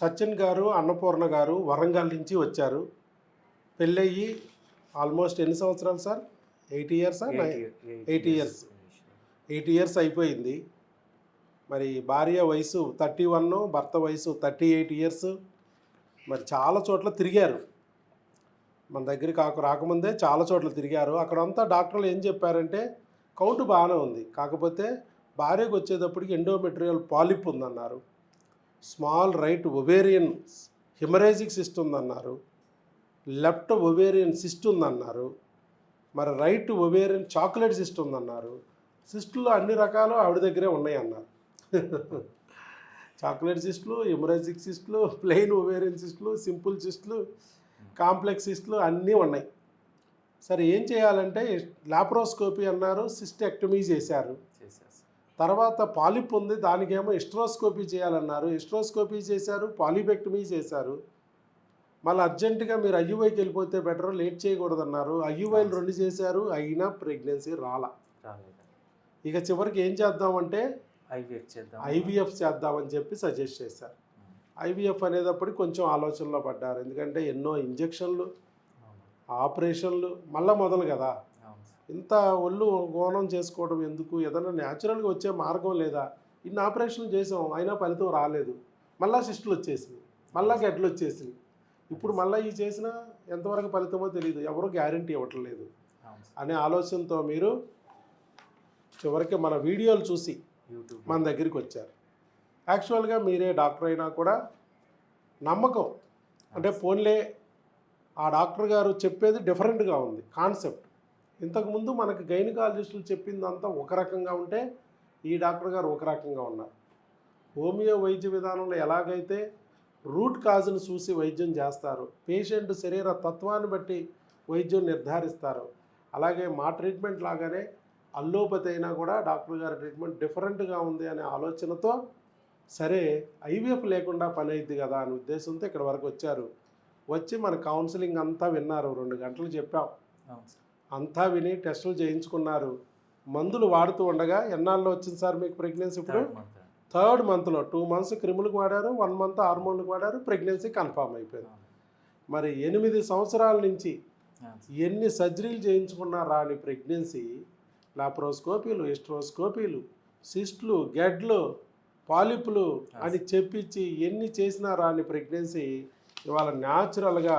సచిన్ గారు అన్నపూర్ణ గారు వరంగల్ నుంచి వచ్చారు. పెళ్ళయ్యి ఆల్మోస్ట్ ఎన్ని సంవత్సరాలు సార్? ఎయిటీ ఇయర్సా ఎయిటీ ఇయర్స్. ఎయిట్ ఇయర్స్ అయిపోయింది. మరి భార్య వయసు థర్టీ వన్ భర్త వయసు థర్టీ ఎయిట్ ఇయర్స్. మరి చాలా చోట్ల తిరిగారు. మన దగ్గర కాకు రాకముందే చాలా చోట్ల తిరిగారు. అక్కడంతా డాక్టర్లు ఏం చెప్పారంటే కౌంట్ బాగానే ఉంది. కాకపోతే భార్యకు వచ్చేటప్పటికి ఎండోమెట్రియల్ పాలిప్ ఉందన్నారు. Small right ovarian haemorrhagic cyst ఉందన్నారు. లెఫ్ట్ ఒవేరియన్ సిస్ట్ ఉందన్నారు. మరి రైట్ ఒవేరియన్ చాక్లెట్ సిస్ట్ ఉందన్నారు. సిస్టులు అన్ని రకాలు ఆవిడ దగ్గరే ఉన్నాయి అన్నారు చాక్లెట్ సిస్టులు ఎమరాజిక్ సిస్టులు ప్లెయిన్ ఒవేరియన్ సిస్టులు సింపుల్ సిస్టులు కాంప్లెక్స్ సిస్టులు అన్నీ ఉన్నాయి. సరే ఏం చేయాలంటే లాప్రోస్కోపీ అన్నారు సిస్టెక్టమీ చేశారు. తర్వాత పాలిప్ ఉంది దానికేమో ఎస్ట్రోస్కోపీ చేయాలన్నారు. ఎస్ట్రోస్కోపీ చేశారు పాలిపెక్టమీ చేశారు. మళ్ళీ అర్జెంటుగా మీరు ఐయువైకి వెళ్ళిపోతే బెటర్ లేట్ చేయకూడదన్నారు. ఐయువైలు రెండు చేశారు అయినా ప్రెగ్నెన్సీ రాలా. ఇక చివరికి ఏం చేద్దామంటే ఐవీఎఫ్ చేద్దాం. ఐవీఎఫ్ చేద్దామని చెప్పి సజెస్ట్ చేశారు. ఐవీఎఫ్ అనేటప్పటికి కొంచెం ఆలోచనలో పడ్డారు. ఎందుకంటే ఎన్నో ఇంజెక్షన్లు. ఆపరేషన్లు మళ్ళీ మొదలు కదా. ఇంత ఒళ్ళు గోనం చేసుకోవడం ఎందుకు? ఏదైనా న్యాచురల్గా వచ్చే మార్గం లేదా? ఇన్ని ఆపరేషన్లు చేసాం అయినా ఫలితం రాలేదు. మళ్ళా సిస్టులు వచ్చేసింది మళ్ళా గడ్డలు వచ్చేసింది ఇప్పుడు మళ్ళీ ఈ చేసినా ఎంతవరకు ఫలితమో తెలియదు ఎవరు గ్యారంటీ ఇవ్వట్లేదు. అనే ఆలోచనతో మీరు చివరికి మన వీడియోలు చూసి మన దగ్గరికి వచ్చారు. యాక్చువల్గా మీరే డాక్టర్ అయినా కూడా నమ్మకం. అంటే ఫోన్లే ఆ డాక్టర్ గారు చెప్పేది డిఫరెంట్గా ఉంది. కాన్సెప్ట్. ఇంతకుముందు మనకి గైనకాలజిస్టులు చెప్పిందంతా ఒక రకంగా ఉంటే ఈ డాక్టర్ గారు ఒక రకంగా ఉన్నారు. హోమియో వైద్య విధానంలో ఎలాగైతే రూట్ కాజ్ను చూసి వైద్యం చేస్తారు పేషెంట్ శరీర తత్వాన్ని బట్టి వైద్యం నిర్ధారిస్తారు అలాగే మా ట్రీట్మెంట్ లాగానే అల్లోపతి అయినా కూడా డాక్టర్ గారి ట్రీట్మెంట్ డిఫరెంట్గా ఉంది అనే ఆలోచనతో సరే ఐవీఎఫ్ లేకుండా పని అయింది కదా అనే ఉద్దేశంతో ఇక్కడ వరకు వచ్చారు. వచ్చి మన కౌన్సిలింగ్ అంతా విన్నారు రెండు గంటలు చెప్పాం. అవును అంతా విని టెస్టులు చేయించుకున్నారు. మందులు వాడుతూ ఉండగా ఎన్నాళ్ళు వచ్చింది సార్ మీకు ప్రెగ్నెన్సీ ఇప్పుడు? థర్డ్ మంత్ థర్డ్ మంత్లో టూ మంత్స్ క్రిములకు వాడారు వన్ మంత్ హార్మోన్లకు వాడారు ప్రెగ్నెన్సీ కన్ఫామ్ అయిపోయింది. మరి ఎనిమిది సంవత్సరాల నుంచి. ఎన్ని సర్జరీలు చేయించుకున్నా రాని ప్రెగ్నెన్సీ లాప్రోస్కోపీలు ఎస్ట్రోస్కోపీలు సిస్ట్లు గెడ్లు పాలిపులు అని చెప్పించి ఎన్ని చేసినా రాని ప్రెగ్నెన్సీ ఇవాళ న్యాచురల్గా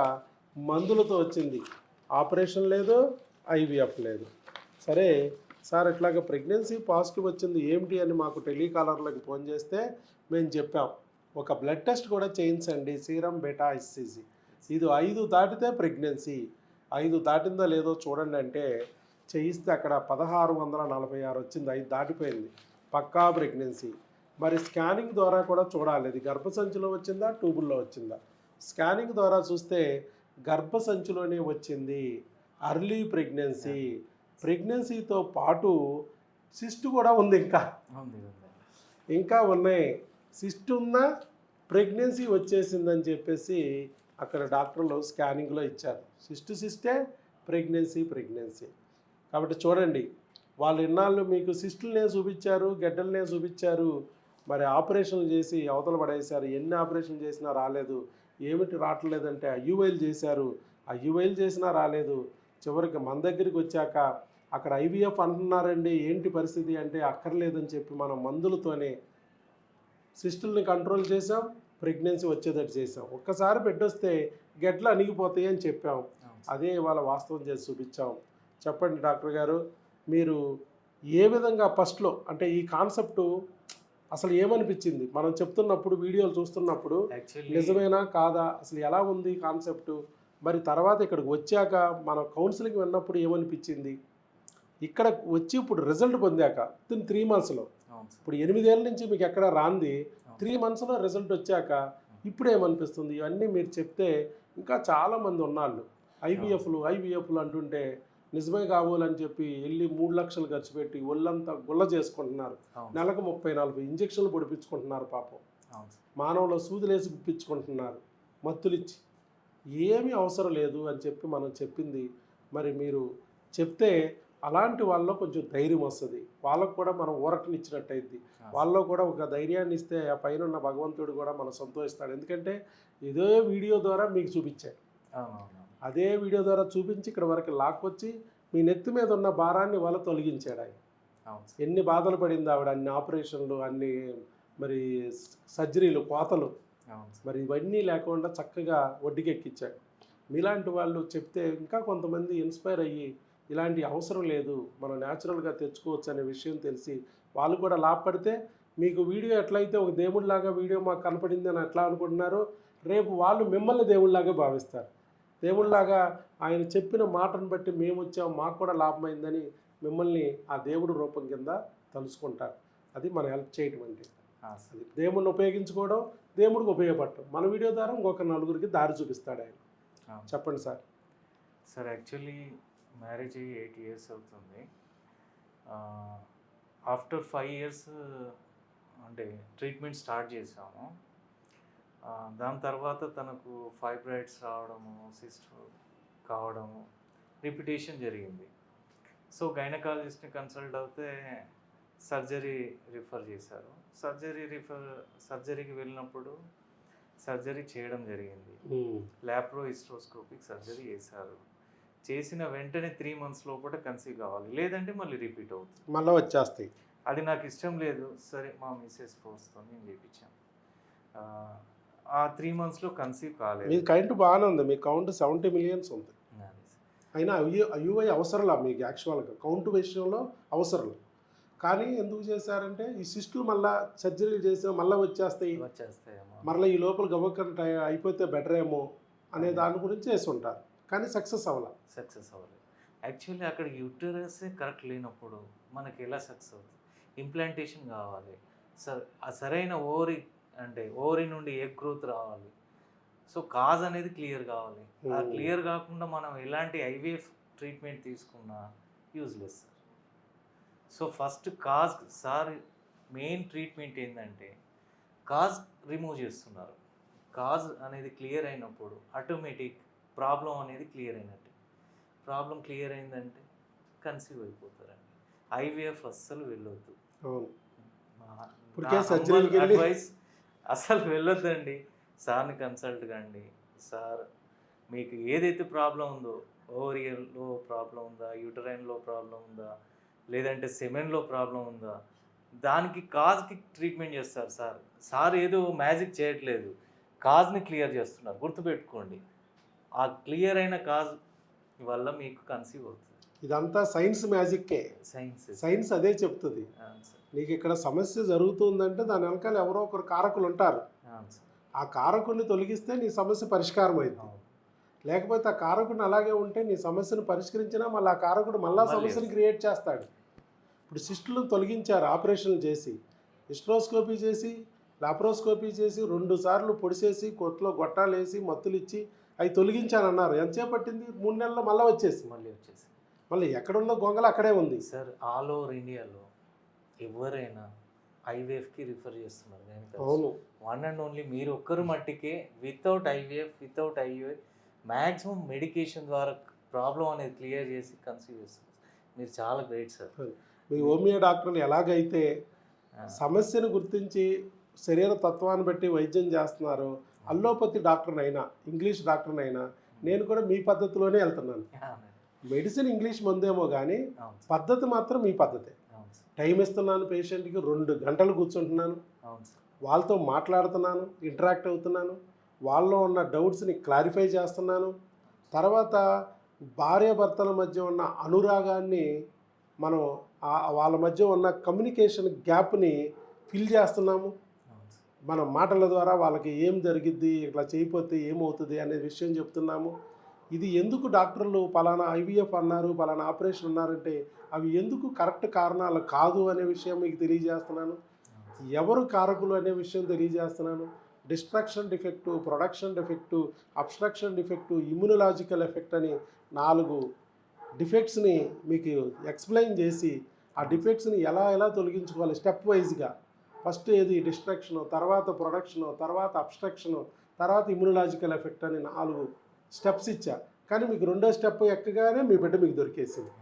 మందులతో వచ్చింది. ఆపరేషన్ లేదు ఐవీఎఫ్ లేదు. సరే సార్ ఇట్లాగ ప్రెగ్నెన్సీ పాజిటివ్ వచ్చింది ఏమిటి అని మాకు టెలికాలర్లకు ఫోన్ చేస్తే మేము చెప్పాం. ఒక బ్లడ్ టెస్ట్ కూడా చేయించండి సీరం బెటా ఎస్సీజీ. ఇది ఐదు దాటితే ప్రెగ్నెన్సీ. ఐదు దాటిందో లేదో చూడండి అంటే చేయిస్తే అక్కడ పదహారు వందల నలభై ఆరు వచ్చింది ఐదు దాటిపోయింది. పక్కా ప్రెగ్నెన్సీ. మరి స్కానింగ్ ద్వారా కూడా చూడాలి. ఇది గర్భసంచిలో వచ్చిందా ట్యూబుల్లో వచ్చిందా? స్కానింగ్ ద్వారా చూస్తే గర్భసంచిలోనే వచ్చింది. అర్లీ ప్రెగ్నెన్సీ ప్రెగ్నెన్సీతో పాటు సిస్ట్ కూడా ఉంది ఇంకా. ఇంకా ఉన్నాయి. సిస్ట్ ఉన్న ప్రెగ్నెన్సీ వచ్చేసిందని చెప్పేసి అక్కడ డాక్టర్లు స్కానింగ్లో ఇచ్చారు. సిస్ట్ సిస్టే ప్రెగ్నెన్సీ ప్రెగ్నెన్సీ కాబట్టి చూడండి వాళ్ళు ఇన్నాళ్ళు మీకు సిస్టులనే చూపించారు గడ్డలనే చూపించారు మరి ఆపరేషన్లు చేసి అవతల పడేశారు. ఎన్ని ఆపరేషన్లు చేసినా రాలేదు. ఏమిటి రావట్లేదంటే అయ్యువైలు చేశారు. అయ్యువైలు చేసినా రాలేదు. చివరికి మన దగ్గరికి వచ్చాక అక్కడ ఐవీఎఫ్ అంటున్నారండి ఏంటి పరిస్థితి అంటే అక్కర్లేదని చెప్పి మనం మందులతోనే సిస్టుల్ని కంట్రోల్ చేసాం ప్రెగ్నెన్సీ వచ్చేటట్టు చేసాం ఒక్కసారి పెట్టొస్తే గెడ్లు అణిగిపోతాయి అని చెప్పాం. అదే ఇవాళ వాస్తవం చేసి చూపించాం. చెప్పండి డాక్టర్ గారు మీరు ఏ విధంగా ఫస్ట్లో అంటే ఈ కాన్సెప్ట్ అసలు ఏమనిపించింది? మనం చెప్తున్నప్పుడు వీడియోలు చూస్తున్నప్పుడు నిజమేనా కాదా? అసలు ఎలా ఉంది కాన్సెప్ట్? మరి తర్వాత ఇక్కడికి వచ్చాక మన కౌన్సిలింగ్ విన్నప్పుడు ఏమనిపించింది? ఇక్కడ వచ్చి ఇప్పుడు రిజల్ట్ పొందాక విత్ త్రీ మంత్స్లో. ఇప్పుడు ఎనిమిదేళ్ళ నుంచి మీకు ఎక్కడ రాంది త్రీ మంత్స్లో రిజల్ట్ వచ్చాక ఇప్పుడు ఏమనిపిస్తుంది? ఇవన్నీ మీరు చెప్తే ఇంకా చాలామంది ఉన్నాళ్ళు. ఐవీఎఫ్లు ఐవీఎఫ్లు అంటుంటే నిజమే కావాలని చెప్పి వెళ్ళి మూడు లక్షలు ఖర్చు పెట్టి ఒళ్ళంతా గుల్ల చేసుకుంటున్నారు. నెలకు ముప్పై నలభై ఇంజక్షన్లు పొడిపించుకుంటున్నారు పాపం. మానవులో సూదులేసి గుప్పించుకుంటున్నారు. మత్తులిచ్చి. ఏమీ అవసరం లేదు అని చెప్పి మనం చెప్పింది. మరి మీరు చెప్తే అలాంటి వాళ్ళలో కొంచెం ధైర్యం వస్తుంది. వాళ్ళకు కూడా మనం ఊరటనిచ్చినట్టు అయింది వాళ్ళలో కూడా ఒక ధైర్యాన్ని ఇస్తే ఆ పైన ఉన్న భగవంతుడు కూడా మనం సంతోషిస్తాడు. ఎందుకంటే ఇదే వీడియో ద్వారా మీకు చూపించాడు అవునవును. అదే వీడియో ద్వారా చూపించి ఇక్కడ వరకు లాక్కొచ్చి మీ నెత్తి మీద ఉన్న భారాన్ని వాళ్ళ తొలగించాడు ఆయన. ఎన్ని బాధలు పడింది ఆవిడ అన్ని ఆపరేషన్లు అన్ని మరి సర్జరీలు కోతలు. మరి ఇవన్నీ లేకుండా చక్కగా ఒడ్డుకెక్కించాడు మీలాంటి వాళ్ళు చెప్తే ఇంకా కొంతమంది ఇన్స్పైర్ అయ్యి ఇలాంటి అవసరం లేదు మనం న్యాచురల్గా తెచ్చుకోవచ్చు అనే విషయం తెలిసి వాళ్ళు కూడా లాభపడితే మీకు వీడియో ఎట్లయితే ఒక దేవుడిలాగా వీడియో మాకు కనపడింది అని ఎట్లా అనుకుంటున్నారో రేపు వాళ్ళు మిమ్మల్ని దేవుళ్ళలాగా భావిస్తారు. దేవుడిలాగా ఆయన చెప్పిన మాటను బట్టి మేము వచ్చాం మాకు కూడా లాభమైందని మిమ్మల్ని ఆ దేవుడు రూపం కింద తలుసుకుంటారు అది మనం హెల్ప్ చేయటం అంటే అది దేవుణ్ణి ఉపయోగించుకోవడం దేవుడికి ఉపయోగపడటం. మన వీడియో ద్వారా ఇంకొక నలుగురికి దారి చూపిస్తాడు ఆయన. చెప్పండి సార్. సార్ యాక్చువల్లీ మ్యారేజ్ అయ్యి ఎయిట్ ఇయర్స్ అవుతుంది. ఆఫ్టర్ ఫైవ్ ఇయర్స్ అంటే ట్రీట్మెంట్ స్టార్ట్ చేసాము దాని తర్వాత తనకు ఫైబ్రాయిడ్స్ రావడము సిస్ట్ కావడము రిపిటేషన్ జరిగింది. సో గైనకాలజిస్ట్ని కన్సల్ట్ అవుతే సర్జరీ రిఫర్ చేశారు. సర్జరీ రిఫర్ సర్జరీకి వెళ్ళినప్పుడు సర్జరీ చేయడం జరిగింది. ల్యాప్రో హిస్ట్రోస్కోపిక్ సర్జరీ చేశారు. చేసిన వెంటనే త్రీ మంత్స్ లోపల కన్సీవ్ కావాలి. లేదంటే మళ్ళీ రిపీట్ అవుతుంది. మళ్ళీ వచ్చేస్తాయి. అది నాకు ఇష్టం లేదు. సరే మా మిస్సెస్ ఫోర్స్తో నేను చేయించాను ఆ, త్రీ మంత్స్లో కన్సీవ్ మీ కాలేదు కౌంట్ బాగానే ఉంది. మీ కౌంట్ సెవెంటీ మిలియన్స్ ఉంది. అయినా యూఐ అవసరంలా మీకు యాక్చువల్గా? కౌంట్ విషయంలో అవసరం కానీ ఎందుకు చేశారంటే ఈ సిస్టులు మళ్ళీ సర్జరీలు చేసిన మళ్ళీ వచ్చేస్తాయి. వచ్చేస్తాయేమో మరలా ఈ లోపల గవ్వకంట అయిపోతే బెటర్ ఏమో అనే దాని గురించి చేసి ఉంటారు కానీ సక్సెస్ అవ్వాల. సక్సెస్ అవ్వలేదు. యాక్చువల్లీ అక్కడ యూటరసే కరెక్ట్ లేనప్పుడు మనకి ఎలా సక్సెస్ అవుతుంది? ఇంప్లాంటేషన్ కావాలి. సర్ ఆ సరైన ఓవరి అంటే ఓవరి నుండి ఏ గ్రోత్ రావాలి. సో కాజ్ అనేది క్లియర్ కావాలి. ఆ. క్లియర్ కాకుండా మనం ఎలాంటి ఐవీఎఫ్ ట్రీట్మెంట్ తీసుకున్నా useless. Sir so first cause sir main treatment ఏంటంటే కాజ్ రిమూవ్ చేస్తున్నారు. కాజ్ అనేది క్లియర్ అయినప్పుడు ఆటోమేటిక్ ప్రాబ్లం అనేది క్లియర్ అయినట్టు. ప్రాబ్లం క్లియర్ అయిందంటే కన్సీవ్ అయిపోతారండి. ఐవీఎఫ్ అస్సలు వెళ్ళొద్దు. advice అసలు వెళ్ళొద్దండి. సార్ని కన్సల్ట్ కండి. సార్ మీకు ఏదైతే ప్రాబ్లం ఉందో ఓరియల్లో ప్రాబ్లం ఉందా యూటరైన్లో ప్రాబ్లం ఉందా లేదంటే సెమెన్లో ప్రాబ్లం ఉందా? దానికి కాజ్కి ట్రీట్మెంట్ చేస్తారు సార్. సార్ ఏదో మ్యాజిక్ చేయట్లేదు. కాజ్ని క్లియర్ చేస్తున్నారు. గుర్తుపెట్టుకోండి. ఆ క్లియర్ అయిన కాజ్ వల్ల మీకు కన్సీవ్ అవుతుంది. ఇదంతా సైన్స్ మ్యాజిక్కే. సైన్స్. సైన్స్ అదే చెప్తుంది. నీకు ఇక్కడ సమస్య జరుగుతుందంటే దాని వెనకాల ఎవరో ఒకరు కారకులు ఉంటారు. ఆ కారకుడిని తొలగిస్తే నీ సమస్య పరిష్కారం అయింది. లేకపోతే ఆ కారకుడిని అలాగే ఉంటే నీ సమస్యను పరిష్కరించినా మళ్ళీ ఆ కారకుడు మళ్ళీ సమస్యను క్రియేట్ చేస్తాడు. ఇప్పుడు సిస్టులను తొలగించారు ఆపరేషన్లు చేసి. హిస్ట్రోస్కోపీ చేసి లాప్రోస్కోపీ చేసి రెండు సార్లు పొడిసేసి కొట్లో గొట్టాలు వేసి మత్తులు ఇచ్చి అవి తొలగించానన్నారు. ఎంతసేపు పట్టింది? మూడు నెలల్లో మళ్ళీ వచ్చేసి. మళ్ళీ వచ్చేసి. మళ్ళీ ఎక్కడుందో గొంగలు అక్కడే ఉంది. సార్ ఆల్ ఓవర్ ఇండియాలో ఎవరైనా ఐవీఎఫ్కి రిఫర్ చేస్తున్నారు. అవును. వన్ అండ్ ఓన్లీ మీరు ఒక్కరు మట్టికే without IVF without IVF maximum medication ద్వారా ప్రాబ్లం అనేది క్లియర్ చేసి కన్సీవ్ చేస్తున్నారు. మీరు చాలా గ్రేట్ సార్. మీ హోమియో డాక్టర్లు ఎలాగైతే సమస్యను గుర్తించి శరీర తత్వాన్ని బట్టి వైద్యం చేస్తున్నారు అల్లోపతి డాక్టర్నైనా ఇంగ్లీష్ డాక్టర్నైనా నేను కూడా మీ పద్ధతిలోనే వెళ్తున్నాను. మెడిసిన్ ఇంగ్లీష్ మందేమో కానీ పద్ధతి మాత్రం మీ పద్ధతే. టైం ఇస్తున్నాను పేషెంట్కి రెండు గంటలు కూర్చుంటున్నాను. వాళ్ళతో మాట్లాడుతున్నాను ఇంటరాక్ట్ అవుతున్నాను వాళ్ళలో ఉన్న డౌట్స్ని క్లారిఫై చేస్తున్నాను. తర్వాత భార్యాభర్తల మధ్య ఉన్న అనురాగాన్ని మనం వాళ్ళ మధ్య ఉన్న కమ్యూనికేషన్ గ్యాప్ని ఫిల్ చేస్తున్నాము. మన మాటల ద్వారా వాళ్ళకి ఏం జరిగిద్ది ఇట్లా చేయకపోతే ఏమవుతుంది అనే విషయం చెప్తున్నాము. ఇది ఎందుకు డాక్టర్లు పలానా ఐవీఎఫ్ అన్నారు పలానా ఆపరేషన్ అన్నారంటే అవి ఎందుకు కరెక్ట్ కారణాలు కాదు అనే విషయం మీకు తెలియజేస్తున్నాను. ఎవరు కారకులు అనే విషయం తెలియజేస్తున్నాను. Destruction defect production defect obstruction defect immunological effect అని నాలుగు డిఫెక్ట్స్ని మీకు ఎక్స్ప్లెయిన్ చేసి ఆ డిఫెక్ట్స్ని ఎలా ఎలా తొలగించుకోవాలి స్టెప్ వైజ్గా. ఫస్ట్ ఏది? డిస్ట్రక్షను తర్వాత ప్రొడక్షను తర్వాత అబ్స్ట్రక్షను తర్వాత ఇమ్యునలాజికల్ ఎఫెక్ట్ అని నాలుగు స్టెప్స్ ఇచ్చా. కానీ మీకు రెండో స్టెప్ ఎక్కగానే మీ బిడ్డ మీకు దొరికేసింది.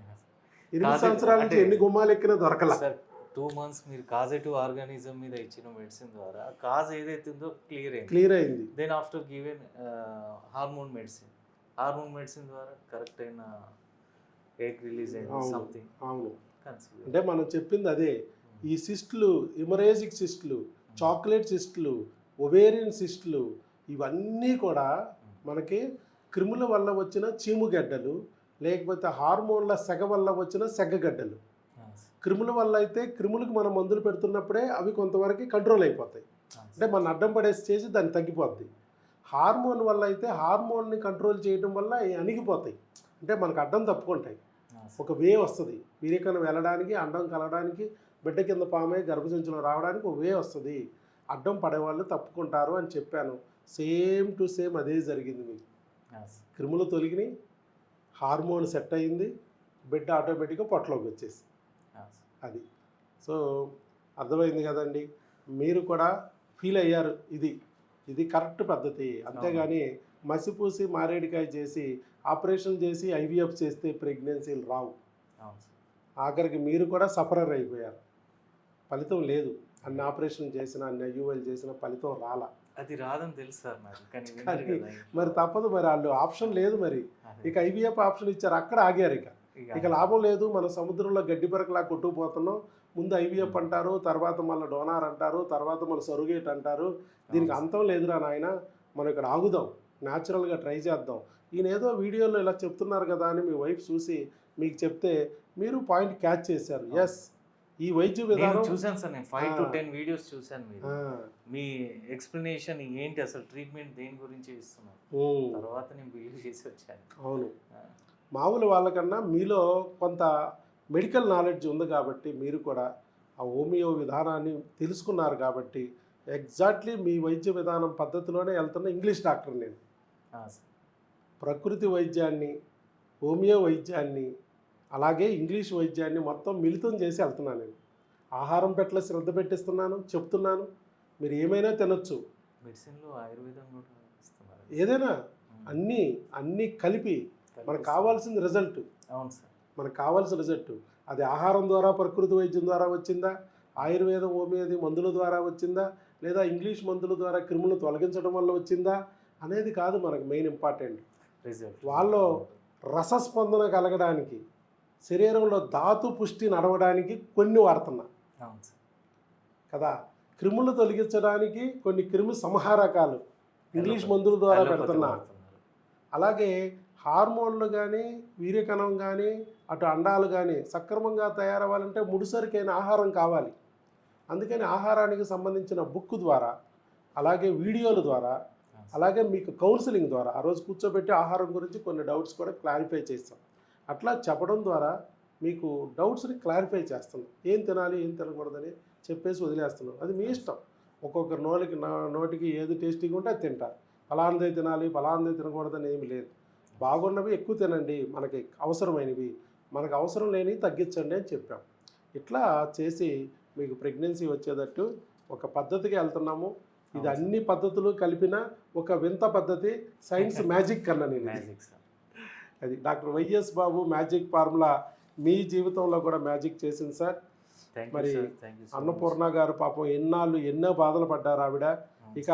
ఎనిమిది సంవత్సరాల నుంచి ఎన్ని గుమ్మాలు ఎక్కినా దొరకల. సార్ టూ మంత్స్ మీరు కాజెటివ్ ఆర్గానిజం మీద ఇచ్చిన మెడిసిన్ ద్వారా కాజ్ ఏదైతే ఉందో క్లియర్ అయింది. క్లియర్ అయింది. Then after given hormone medicine hormone medicine ద్వారా కరెక్ట్ అయిన ఎగ్ రిలీజ్ అయింది అవును. సంథింగ్ అవును. కన్సీవ్ అంటే మనం చెప్పింది అదే ఈ సిస్టులు ఇమరేజిక్ సిస్టులు చాక్లెట్ సిస్టులు ఒవేరియన్ సిస్టులు ఇవన్నీ కూడా మనకి క్రిముల వల్ల వచ్చిన చీముగడ్డలు లేకపోతే హార్మోన్ల సెగ వల్ల వచ్చిన సెగ్గగడ్డలు క్రిముల వల్ల అయితే క్రిములకు మనం మందులు పెడుతున్నప్పుడే అవి కొంతవరకు కంట్రోల్ అయిపోతాయి. అంటే మన అడ్డం పడే స్టేజ్ దాన్ని తగ్గిపోద్ది. హార్మోన్ వల్ల అయితే హార్మోన్ని కంట్రోల్ చేయడం వల్ల అవి అణిగిపోతాయి. అంటే మనకు అడ్డం తప్పుకుంటాయి. ఒక వే వస్తుంది. వీరికను వెళ్ళడానికి అండం కలగడానికి బిడ్డ కింద పామై గర్భసంచిలో రావడానికి ఒక వే వస్తుంది. అడ్డం పడేవాళ్ళు తప్పుకుంటారు అని చెప్పాను. సేమ్ టు సేమ్ అదే జరిగింది మీకు. క్రిములు తొలగినాయి హార్మోన్ సెట్ అయింది బిడ్డ ఆటోమేటిక్గా పొట్టలోకి వచ్చేసి. అది. సో అర్థమైంది కదండి. మీరు కూడా ఫీల్ అయ్యారు ఇది. ఇది కరెక్ట్ పద్ధతి. అంతేగాని మసిపూసి మారేడికాయ చేసి ఆపరేషన్ చేసి ఐవీఎఫ్ చేస్తే ప్రెగ్నెన్సీలు రావు. ఆఖరికి మీరు కూడా సఫరర్ అయిపోయారు. ఫలితం లేదు. అన్ని ఆపరేషన్ చేసిన అన్ని ఐయూఎల్ చేసిన ఫలితం రాలా. అది రాదని తెలుసు సార్ కదా మరి తప్పదు మరి వాళ్ళు ఆప్షన్ లేదు మరి. ఇక ఐవీఎఫ్ ఆప్షన్ ఇచ్చారు అక్కడ ఆగారు ఇక. ఇక లాభం లేదు మన సముద్రంలో గడ్డి పరకలా కొట్టుకుపోతున్నాం. ముందు ఐవీఎఫ్ అంటారు తర్వాత మళ్ళీ డోనార్ అంటారు తర్వాత మళ్ళీ సరుగేట్ అంటారు. దీనికి. అంతం లేదురా నాయన మనం ఇక్కడ ఆగుదాం. న్యాచురల్గా ట్రై చేద్దాం. ఈయన ఏదో వీడియోలో ఇలా చెప్తున్నారు కదా అని మీ వైఫ్ చూసి మీకు చెప్తే మీరు పాయింట్ క్యాచ్ చేశారు. ఎస్ ఈ వైద్య విధానం చూసాను సార్ నేను ఫైవ్ టు. టెన్ వీడియోస్ చూసాను మీరు. మీ ఎక్స్ప్లెనేషన్ ఏంటి అసలు ట్రీట్మెంట్ దేని గురించి ఇస్తున్నారు తర్వాత నేను బిలీవ్ చేసి వచ్చాను. అవును. మామూలు వాళ్ళకన్నా మీలో కొంత మెడికల్ నాలెడ్జ్ ఉంది కాబట్టి మీరు కూడా ఆ హోమియో విధానాన్ని తెలుసుకున్నారు కాబట్టి ఎగ్జాక్ట్లీ మీ వైద్య విధానం పద్ధతిలోనే వెళ్తున్న ఇంగ్లీష్ డాక్టర్ నేను. ప్రకృతి వైద్యాన్ని హోమియో వైద్యాన్ని అలాగే ఇంగ్లీష్ వైద్యాన్ని మొత్తం మిళితం చేసి వెళ్తున్నాను నేను. ఆహారం పట్ల శ్రద్ధ పెట్టిస్తున్నాను చెప్తున్నాను. మీరు ఏమైనా తినొచ్చు. మెడిసిన్లో ఆయుర్వేదం కూడా ఏదైనా అన్నీ అన్నీ కలిపి మనకు కావాల్సిన రిజల్ట్. అవును సార్. మనకు కావాల్సిన రిజల్ట్. అది ఆహారం ద్వారా ప్రకృతి వైద్యం ద్వారా వచ్చిందా? ఆయుర్వేదం హోమియోది మందుల ద్వారా వచ్చిందా? లేదా ఇంగ్లీష్ మందుల ద్వారా క్రిములను తొలగించడం వల్ల వచ్చిందా? అనేది కాదు మనకు మెయిన్ ఇంపార్టెంట్. వాళ్ళు రసస్పందన కలగడానికి శరీరంలో ధాతు పుష్టి నడవడానికి కొన్ని వాడుతున్నా కదా? క్రిములు తొలగించడానికి కొన్ని క్రిమి సంహారకాలు ఇంగ్లీష్ మందుల ద్వారా పెడుతున్నా. అలాగే హార్మోన్లు కానీ వీర్యకణం కానీ అటు అండాలు కానీ సక్రమంగా తయారవ్వాలంటే ముడిసరికైన ఆహారం కావాలి. అందుకని ఆహారానికి సంబంధించిన బుక్ ద్వారా అలాగే వీడియోల ద్వారా. అలాగే మీకు కౌన్సిలింగ్ ద్వారా ఆ రోజు కూర్చోబెట్టి ఆహారం గురించి కొన్ని డౌట్స్ కూడా క్లారిఫై చేస్తాం. అట్లా చెప్పడం ద్వారా మీకు డౌట్స్ని క్లారిఫై చేస్తున్నాం. ఏం తినాలి ఏం తినకూడదని చెప్పేసి వదిలేస్తున్నాం. అది మీ ఇష్టం. ఒక్కొక్కరి నోటికి నా- నోటికి ఏది టేస్టీగా ఉంటే అది తింటారు ఫలాందే తినాలి ఫలాందే తినకూడదని ఏమి లేదు. బాగున్నవి ఎక్కువ తినండి మనకి అవసరమైనవి మనకు అవసరం లేని తగ్గించండి అని చెప్పాం. ఇట్లా చేసి మీకు ప్రెగ్నెన్సీ వచ్చేటట్టు ఒక పద్ధతికి వెళ్తున్నాము. ఇది. అన్ని పద్ధతులు కలిపిన ఒక వింత పద్ధతి సైన్స్ మ్యాజిక్ కన్నా నేను. Magic sir. అది doctor Y S Babu magic formula మీ జీవితంలో కూడా మ్యాజిక్ చేసింది సార్. మరి అన్నపూర్ణ గారు పాపం ఎన్నాళ్ళు ఎన్నో బాధలు పడ్డారు ఆవిడ. ఇక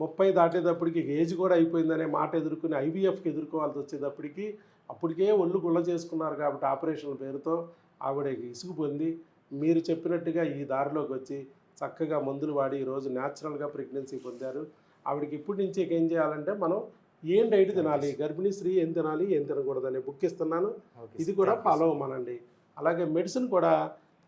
ముప్పై దాటేటప్పటికి ఏజ్ కూడా అయిపోయిందనే మాట ఎదుర్కొని ఐవీఎఫ్కి ఎదుర్కోవాల్సి వచ్చేటప్పటికి అప్పటికే ఒళ్ళు గుళ్ళ చేసుకున్నారు కాబట్టి ఆపరేషన్ పేరుతో ఆవిడ ఇసుగు పొంది మీరు చెప్పినట్టుగా ఈ దారిలోకి వచ్చి చక్కగా మందులు వాడి ఈరోజు న్యాచురల్గా ప్రెగ్నెన్సీ పొందారు. ఆవిడకి ఇప్పటి నుంచి ఏం చేయాలంటే మనం ఏం డైట్ తినాలి గర్భిణీ స్త్రీ ఏం తినాలి ఏం తినకూడదు అనే బుక్ ఇస్తున్నాను ఇది కూడా ఫాలో అవ్వమనండి. అలాగే మెడిసిన్ కూడా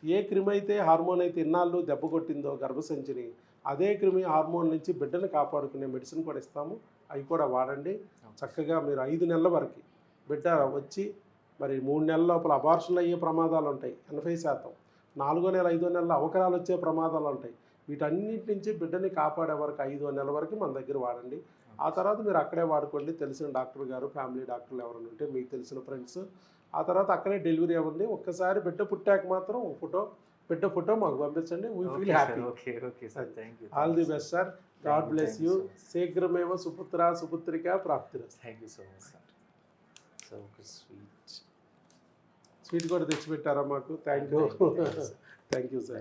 ఏ క్రిమి అయితే హార్మోన్ అయితే ఇన్నాళ్ళు దెబ్బ కొట్టిందో గర్భసంచిని అదే క్రిమి హార్మోన్ నుంచి బిడ్డను కాపాడుకునే మెడిసిన్ కూడా ఇస్తాము. అవి కూడా వాడండి. చక్కగా మీరు ఐదు నెలల వరకు బిడ్డ వచ్చి మరి మూడు నెలల లోపల అబార్షన్లు అయ్యే ప్రమాదాలు ఉంటాయి. ఎనభై శాతం. నాలుగో నెల ఐదో నెలల అవకరాలు వచ్చే ప్రమాదాలు ఉంటాయి. వీటన్నిటి నుంచి బిడ్డని కాపాడే వరకు ఐదో నెల వరకు మన దగ్గర వాడండి. ఆ తర్వాత మీరు అక్కడే వాడుకోండి. తెలిసిన డాక్టర్ గారు ఫ్యామిలీ డాక్టర్లు ఎవరైనా ఉంటే మీకు తెలిసిన ఫ్రెండ్స్. ఆ తర్వాత అక్కడే డెలివరీ అవ్వండి. ఒక్కసారి బిడ్డ పుట్టాక మాత్రం ఒక ఫోటో బిడ్డ ఫోటో మాకు పంపించండి. We feel happy okay okay sir thank you all the best sir God bless you శీఘ్రమేవ సుపుత్ర సుపుత్రిక ప్రాప్తిరస్తు thank you so much sir so sweet sweet కూడా తెచ్చిపెట్టారా మాకు? Thank you thank you sir